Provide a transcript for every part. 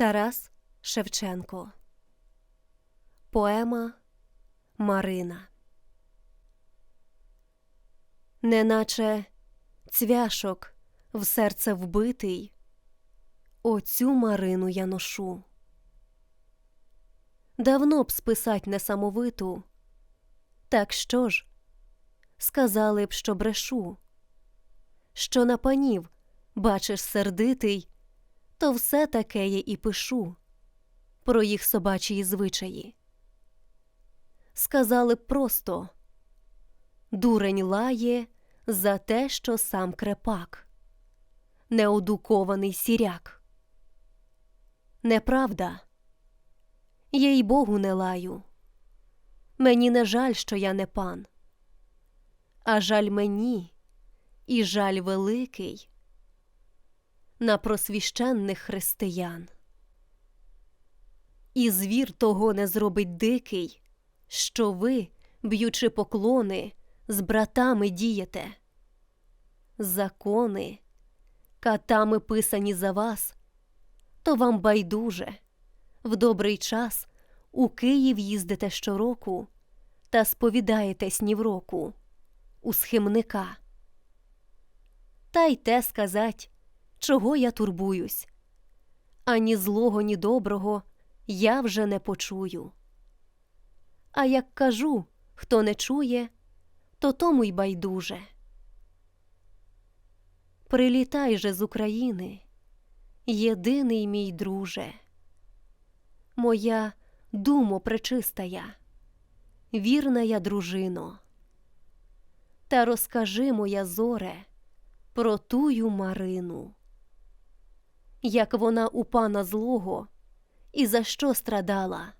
Тарас Шевченко. Поема Марина. Неначе цвяшок в серце вбитий, оцю Марину я ношу. Давно б списать несамовиту, так що ж, сказали б, що брешу, що на панів бачиш сердитий, то все таке я і пишу про їх собачі звичаї. Сказали просто дурень лає за те, що сам крепак, неодукований сіряк. Неправда, їй Богу не лаю. Мені не жаль, що я не пан, а жаль мені і жаль великий на просвіщенних християн. І звір того не зробить дикий, що ви, б'ючи поклони, з братами дієте. Закони, катами писані за вас, то вам байдуже, в добрий час у Київ їздите щороку та сповідаєтесь ні в року у схимника. Та й те сказать, чого я турбуюсь, ані злого, ні доброго я вже не почую. А як кажу, хто не чує, то тому й байдуже. Прилітай же з України, єдиний мій друже, моя думо пречистая, вірна я дружино, та розкажи моя зоре про тую Марину, як вона у пана злого і за що страдала,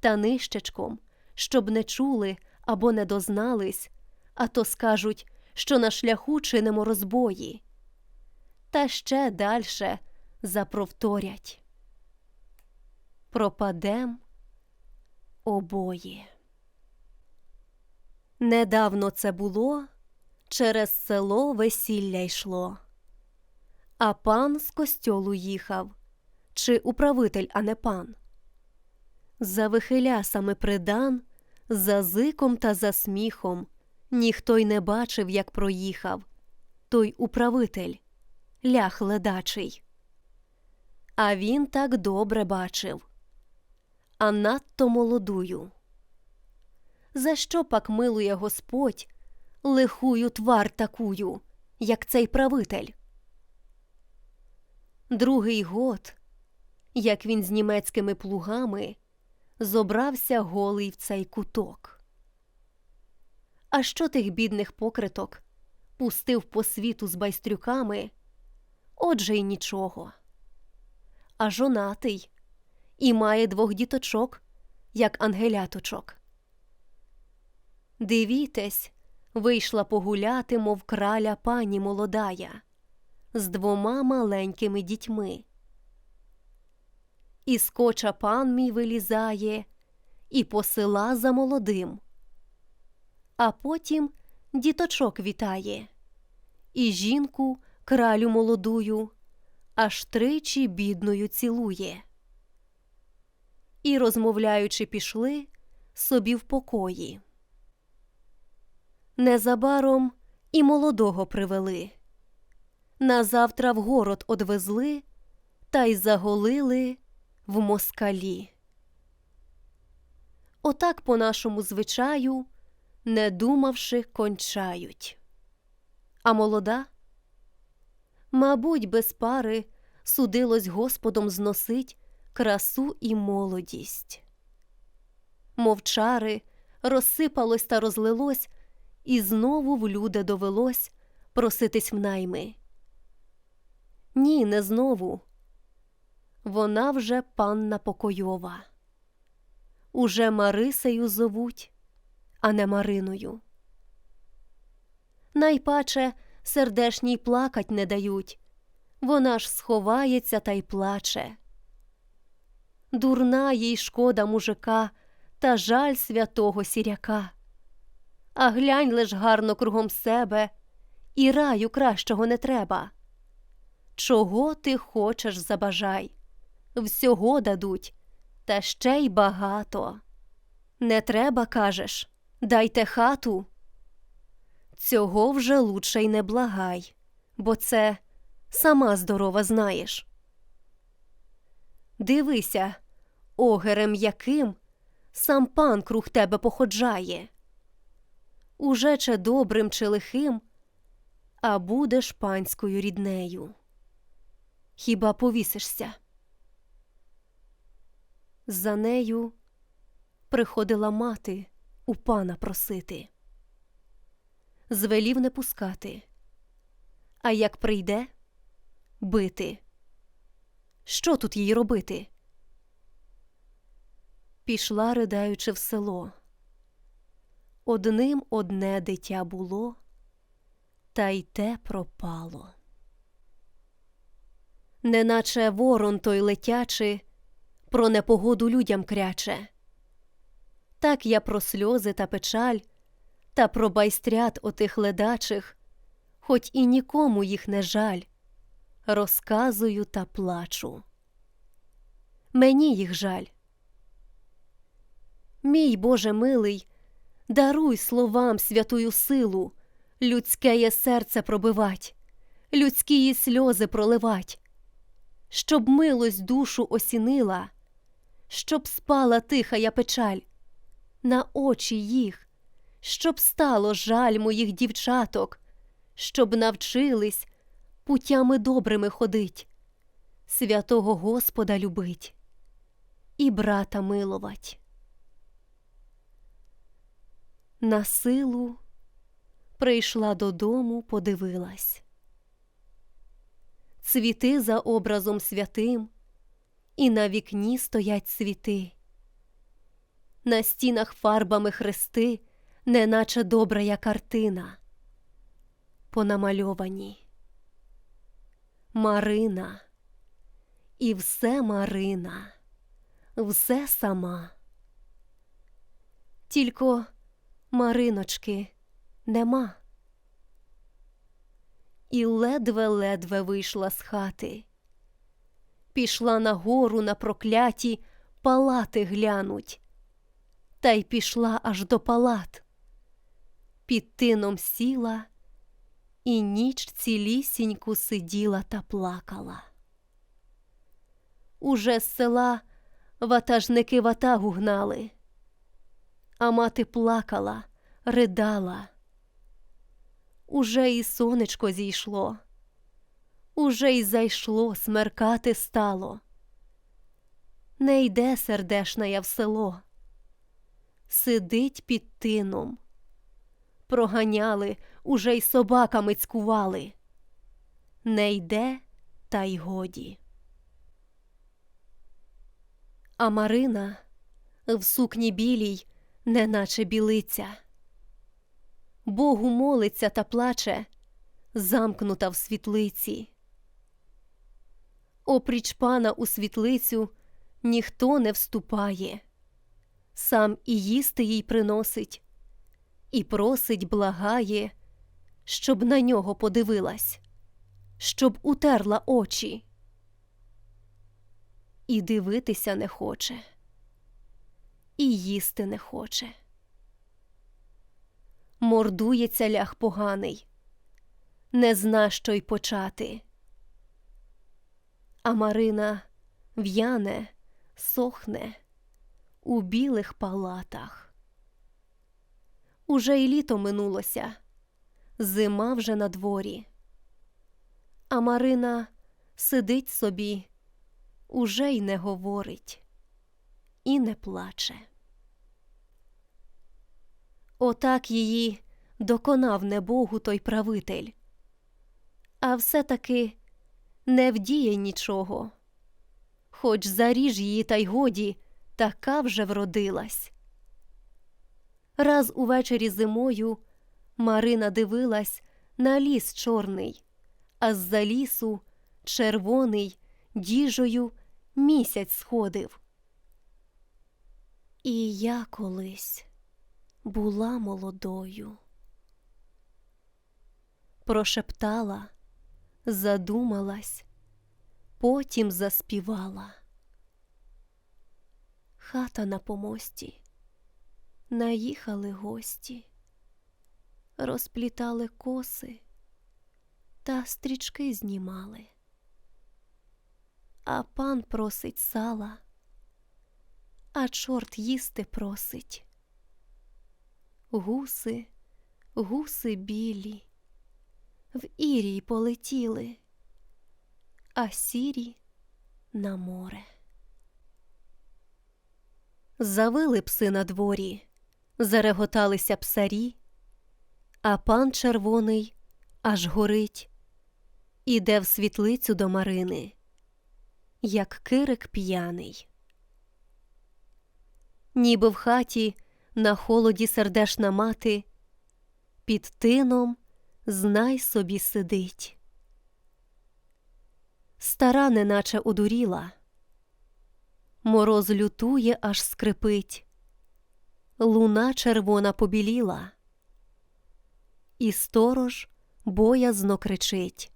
та нищечком, щоб не чули або не дознались, а то скажуть, що на шляху чинимо розбої, та ще дальше запровторять. Пропадем обоє. Недавно це було, через село весілля йшло, а пан з костьолу їхав, чи управитель, а не пан. За вихилясами придан, за зиком та за сміхом ніхто й не бачив, як проїхав той управитель, лях ледачий. А він так добре бачив, а надто молодую. За що пак милує Господь лихую твар такую, як цей правитель? Другий год, як він з німецькими плугами зобрався голий в цей куток. А що тих бідних покриток пустив по світу з байстрюками? Отже й нічого. А жонатий і має двох діточок, як ангеляточок. Дивітесь, вийшла погуляти, мов краля пані молодая, з двома маленькими дітьми. І скоча пан мій вилізає, і посила за молодим, а потім діточок вітає, і жінку, кралю молодую, аж тричі бідною цілує. І, розмовляючи, пішли собі в покої. Незабаром і молодого привели. Назавтра в город одвезли та й заголили в москалі. Отак по нашому звичаю, не думавши, кончають. А молода, мабуть, без пари судилось Господом зносить красу і молодість. Мовчари розсипалось та розлилось, і знову в люди довелось проситись в найми. Ні, не знову. Вона вже панна покойова. Уже Марисею зовуть, а не Мариною. Найпаче сердешній плакать не дають, вона ж сховається та й плаче. Дурна їй шкода мужика та жаль святого сіряка. А глянь лиш гарно кругом себе, і раю кращого не треба. Чого ти хочеш, забажай, всього дадуть, та ще й багато. Не треба, кажеш, дайте хату. Цього вже лучше й не благай, бо це сама здорова знаєш. Дивися, огерем яким сам пан круг тебе походжає. Уже чи добрим, чи лихим, а будеш панською ріднею. Хіба повісишся? За нею приходила мати у пана просити. Звелів не пускати, а як прийде бити. Що тут їй робити? Пішла, ридаючи в село. Одним одне дитя було, та й те пропало. Неначе ворон той летячи, про непогоду людям кряче. Так я про сльози та печаль, та про байстрят отих ледачих, хоч і нікому їх не жаль, розказую та плачу. Мені їх жаль. Мій Боже милий, даруй словам святую силу, людське є серце пробивать, людські сльози проливать, щоб милость душу осінила, щоб спала тихая печаль на очі їх, щоб стало жаль моїх дівчаток, щоб навчились путями добрими ходить, святого Господа любить і брата миловать. На силу прийшла додому, подивилась. Цвіти за образом святим, і на вікні стоять цвіти. На стінах фарбами хрести, неначе добрая картина. Понамальовані. Марина, і все Марина, все сама. Тільки Мариночки нема. І ледве-ледве вийшла з хати, пішла на гору на прокляті палати глянуть, та й пішла аж до палат. Під тином сіла і ніч цілісіньку сиділа та плакала. Уже з села ватажники ватагу гнали а мати плакала, ридала. Уже і сонечко зійшло, уже й зайшло, смеркати стало. Не йде сердешна я в село, сидить під тином. Проганяли, уже й собаками цькували. Не йде, та й годі. А Марина в сукні білій неначе білиця. Богу молиться та плаче, замкнута в світлиці. Опріч пана у світлицю ніхто не вступає, сам і їсти їй приносить, і просить, благає, щоб на нього подивилась, щоб утерла очі. І дивитися не хоче і їсти не хоче. Мордується лях поганий, не зна, що й почати. А Марина в'яне, сохне у білих палатах. Уже й літо минулося, зима вже на дворі. А Марина сидить собі, уже й не говорить і не плаче. Отак її доконав небогу той правитель, а все таки не вдіє нічого, хоч заріж її, та й годі, така вже вродилась. Раз увечері зимою Марина дивилась на ліс чорний, а з за лісу червоний діжою місяць сходив. І я колись була молодою, прошептала, задумалась, потім заспівала. Хата на помості. Наїхали гості, розплітали коси та стрічки знімали. А пан просить сала, а чорт їсти просить. Гуси, гуси білі, в ірій полетіли, а сірі на море. Завили пси на дворі, зареготалися псарі, а пан червоний аж горить, іде в світлицю до Марини, як кирик п'яний. Ніби в хаті на холоді сердешна мати, під тином знай собі сидить. Стара неначе одуріла, мороз лютує, аж скрипить, луна червона побіліла, і сторож боязно кричить,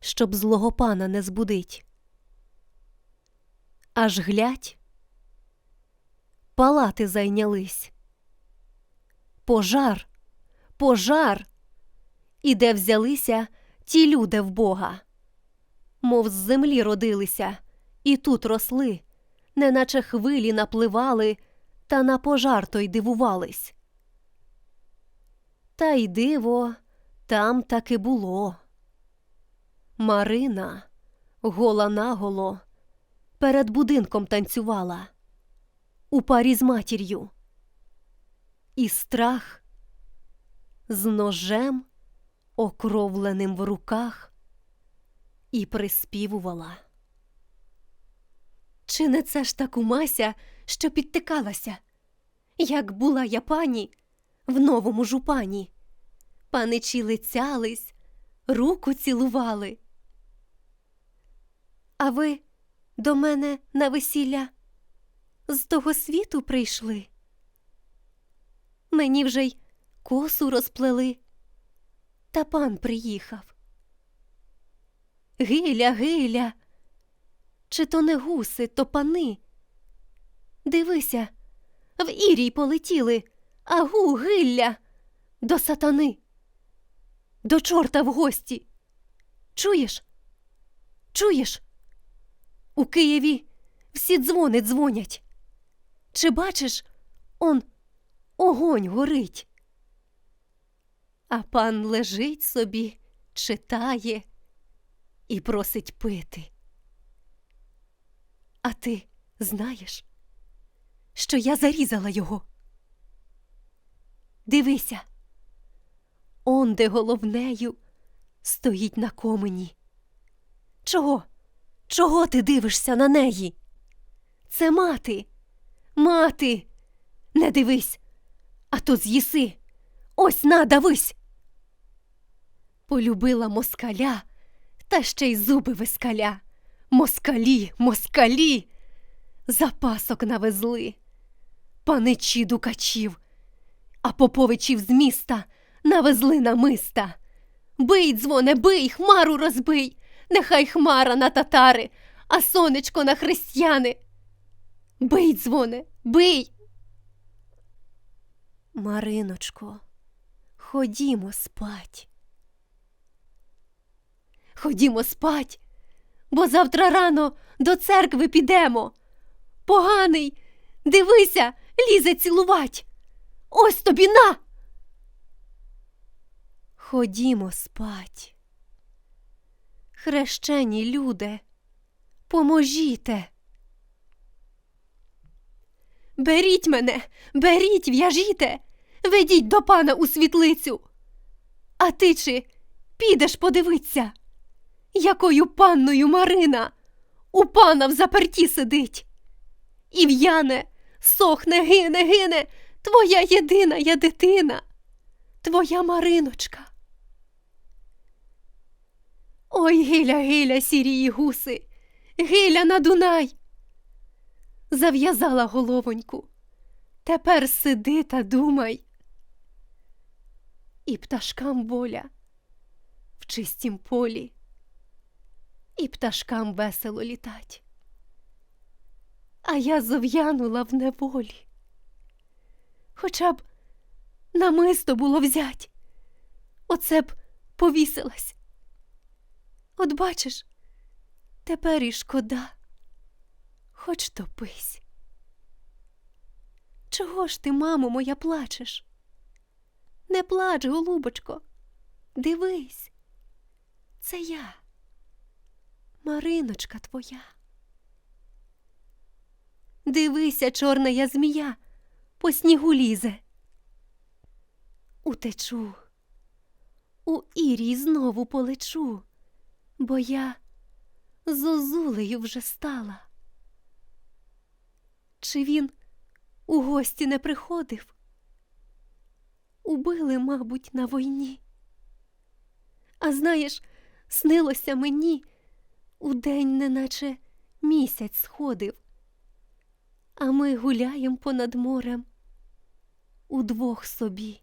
щоб злого пана не збудить. Аж глядь, палати зайнялись. Пожар, пожар, і де взялися ті люди в Бога, мов з землі родилися, і тут росли, неначе хвилі напливали, та на пожар той дивувались. Та й диво там таки було. Марина, гола наголо, перед будинком танцювала у парі з матір'ю. І страх з ножем, окровленим в руках, і приспівувала. Чи не це ж та кумася, що підтикалася, як була я пані в новому жупані? Паничі лицялись, руку цілували. А ви до мене на весілля з того світу прийшли? Мені вже й косу розплели, та пан приїхав. Гиля, гиля, чи то не гуси, то пани? Дивися, в ірій полетіли, агу, гилля, до сатани, до чорта в гості. Чуєш? Чуєш? У Києві всі дзвони дзвонять. Чи бачиш, он огонь горить? А пан лежить собі, читає і просить пити. А ти знаєш, що я зарізала його? Дивися, он де головнею стоїть на комені. Чого? Чого ти дивишся на неї? Це мати, мати, не дивись, а то з'їси. Ось на, давись. Полюбила москаля, та ще й зуби вискаля. Москалі, москалі, запасок навезли, паничі дукачів, а поповичів з міста навезли намиста. Бий, дзвоне, бий, хмару розбий, нехай хмара на татари, а сонечко на християни. Бий, дзвоне, бий. Мариночко, ходімо спать. Ходімо спать, бо завтра рано до церкви підемо. Поганий, дивися, лізе цілувать. Ось тобі на. Ходімо спать. Хрещені люди, поможіте. Беріть мене, беріть, в'яжіте, ведіть до пана у світлицю. А ти чи підеш подивиться, якою панною Марина у пана в заперті сидить. І в'яне, сохне, гине, гине, твоя єдина я дитина, твоя Мариночка. Ой, гиля, гиля, сірії гуси, гиля на Дунай. Зав'язала головоньку. Тепер сиди та думай. І пташкам воля в чистім полі, і пташкам весело літать. а я зов'янула в неволі. Хоча б намисто було взять, оце б повісилась. От бачиш, тепер і шкода, хоч топись. Чого ж ти, мамо моя, плачеш? Не плач, голубочко, дивись, це я, Мариночка твоя. Дивися, чорна я змія, по снігу лізе. Утечу, у ірій знову полечу, бо я зозулею вже стала. Чи він у гості не приходив? Убили, мабуть, на війні. А знаєш, снилося мені, удень неначе місяць сходив, а ми гуляєм понад морем удвох собі.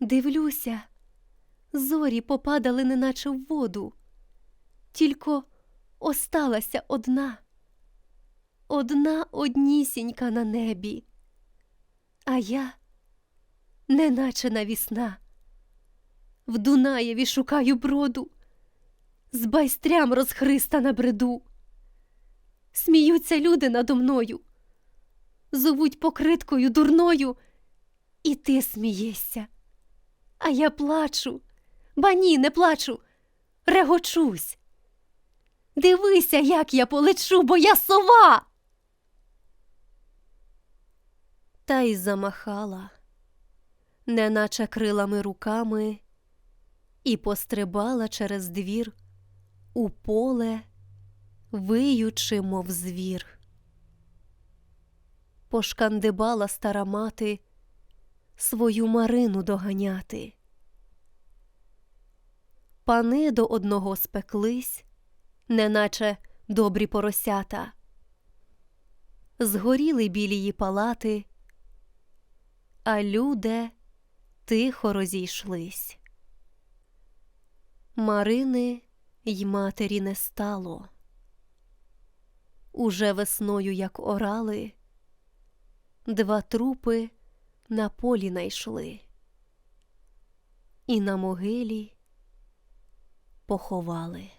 Дивлюся, зорі попадали неначе в воду, тільки осталася одна, одна однісінька на небі, а я, неначе навісна, в Дунаєві шукаю броду, з байстрям розхриста бреду. Сміються люди надо мною, зовуть покриткою дурною, і ти смієшся. А я плачу, ба ні, не плачу, регочусь. Дивися, як я полечу, бо я сова. Та й замахала, неначе крилами руками, і пострибала через двір у поле, виючи, мов звір. Пошкандибала стара мати свою Марину доганяти. Пани до одного спеклись, неначе добрі поросята. Згоріли білії палати, а люди тихо розійшлись. Марини й матері не стало. Уже весною, як орали, два трупи на полі найшли, і на могилі поховали.